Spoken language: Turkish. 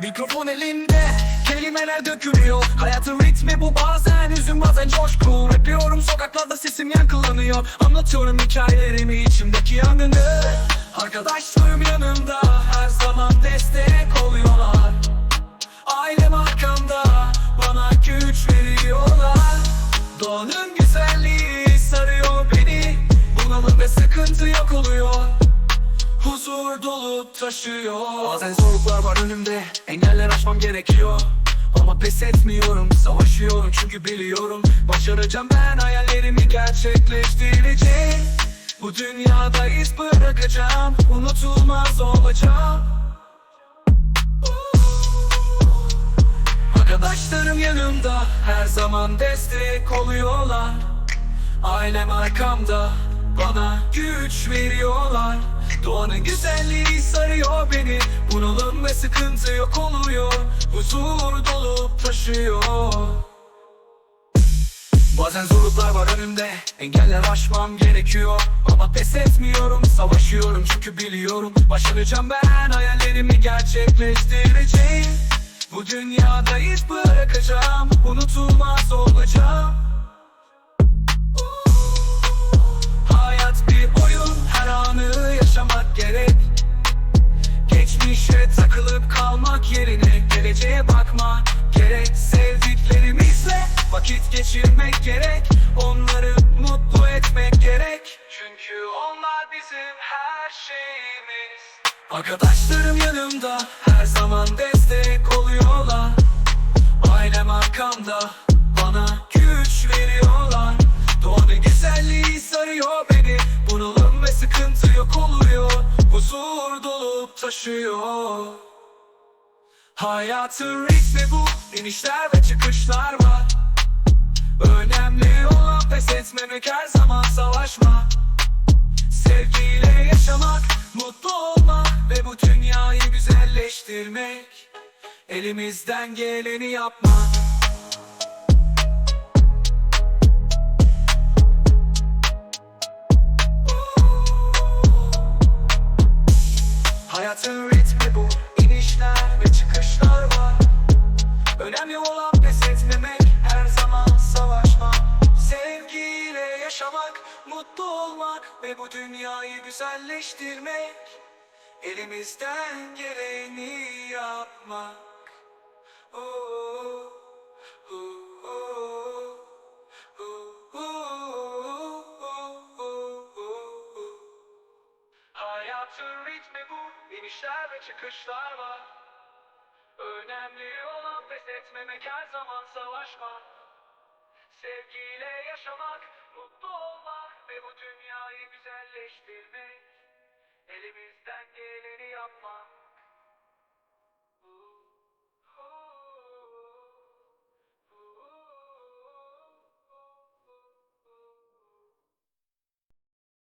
Mikrofon elinde Kelimeler dökülüyor. Hayatın ritmi bu bazen hüzün bazen coşku. Rapliyorum sokaklarda sesim yankılanıyor. Anlatıyorum hikayelerimi içimdeki yangını. Arkadaşlarım yanımda Her zaman destek oluyorlar. Ailem arkamda Huzur dolu taşıyor. Bazen zorluklar var önümde Engeller aşmam gerekiyor. Ama pes etmiyorum Savaşıyorum çünkü biliyorum. Başaracağım ben hayallerimi gerçekleştireceğim. Bu dünyada iz bırakacağım Unutulmaz olacağım. Arkadaşlarım yanımda Her zaman destek oluyorlar. Ailem arkamda Bana güç veriyorlar Doğanın güzelliği sarıyor beni. Bunalım ve sıkıntı yok oluyor. Huzur dolup taşıyor. Bazen zorluklar var önümde. Engeller aşmam gerekiyor. Ama pes etmiyorum Savaşıyorum çünkü biliyorum. Başaracağım ben hayallerimi gerçekleştireceğim. Bu dünyada iz bırakacağım gerek Sevdiklerimizle vakit geçirmek gerek Onları mutlu etmek gerek. Çünkü onlar bizim her şeyimiz. Arkadaşlarım yanımda her zaman destek oluyorlar. Ailem arkamda bana güç veriyorlar. Doğanın güzelliği sarıyor beni. Bunalım ve sıkıntı yok oluyor. Huzur dolup taşıyor Hayatın ritmi bu inişler ve çıkışlar var. Önemli olan pes etmemek her zaman savaşma. Sevgiyle yaşamak, mutlu olmak ve bu dünyayı güzelleştirmek. Elimizden geleni yapmak. Hayatın Önemli olan pes etmemek her zaman savaşmak Sevgiyle yaşamak, mutlu olmak ve bu dünyayı güzelleştirmek Elimizden geleni yapmak Oo, oo, oo, oo, oo, oo, oo. Hayatın ritmi bu, inişler ve çıkışlar var. Önemli olan pes etmemek her zaman savaşmak. Sevgiyle yaşamak, mutlu olmak ve bu dünyayı güzelleştirmek. Elimizden geleni yapmak.